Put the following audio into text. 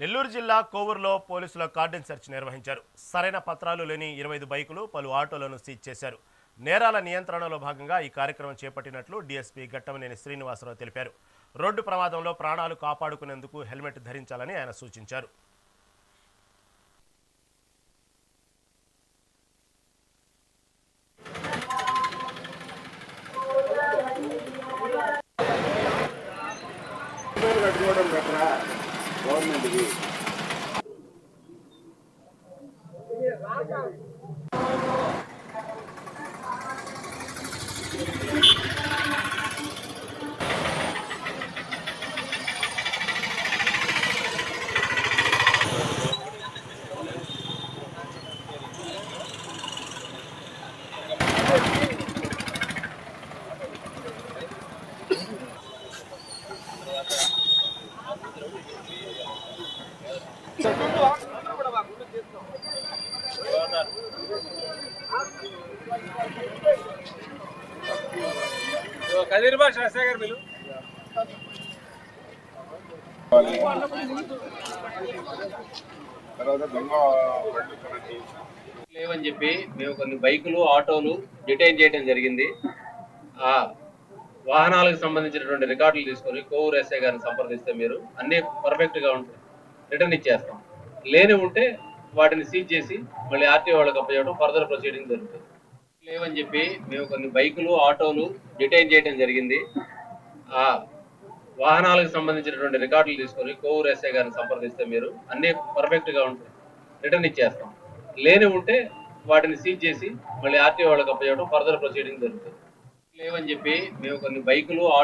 నెల్లూరు జిల్లా కోవూరులో పోలీసుల cordon search నిర్వహించారు. సరైన పత్రాలు లేని ఇరవై ఐదు బైకులు పలు ఆటోలను సీజ్ చేశారు. నేరాల నియంత్రణలో భాగంగా ఈ కార్యక్రమం చేపట్టినట్లు డీఎస్పీ గట్టమనేని శ్రీనివాసరావు తెలిపారు. రోడ్డు ప్రమాదంలో ప్రాణాలు కాపాడుకునేందుకు హెల్మెట్ ధరించాలని ఆయన సూచించారు. కట్టుకోవడం బెటరా కదిరి భాష రాజశేఖర్ లేవని చెప్పి మేము కొన్ని బైకులు ఆటోలు డిటైన్ చేయడం జరిగింది. ఆ వాహనాలకు సంబంధించినటువంటి రికార్డులు తీసుకొని కోవూరు ఎస్ఐ గారిని సంప్రదిస్తే మీరు అన్ని పర్ఫెక్ట్గా ఉంటుంది. రిటర్న్ ఇచ్చేస్తాం. లేని ఉంటే వాటిని సీజ్ చేసి మళ్ళీ ఆర్టీఓ వాళ్ళకి అప్పచేయడం ఫర్దర్ ప్రొసీడింగ్ జరుగుతుంది. లేవని చెప్పి మేము కొన్ని బైకులు ఆటోలు డిటైన్ చేయడం జరిగింది. ఆ వాహనాలకు సంబంధించినటువంటి రికార్డులు తీసుకొని కోవూరు ఎస్ఐ గారిని సంప్రదిస్తే మీరు అన్నీ పర్ఫెక్ట్గా ఉంటాయి రిటర్న్ ఇచ్చేస్తాం. లేని ఉంటే వాటిని సీజ్ చేసి మళ్ళీ ఆర్టీఓ వాళ్ళకి అప్పచేయడం ఫర్దర్ ప్రొసీడింగ్ జరుగుతుంది. లేవని చెప్పి మేము కొన్ని బైకులు ఆటో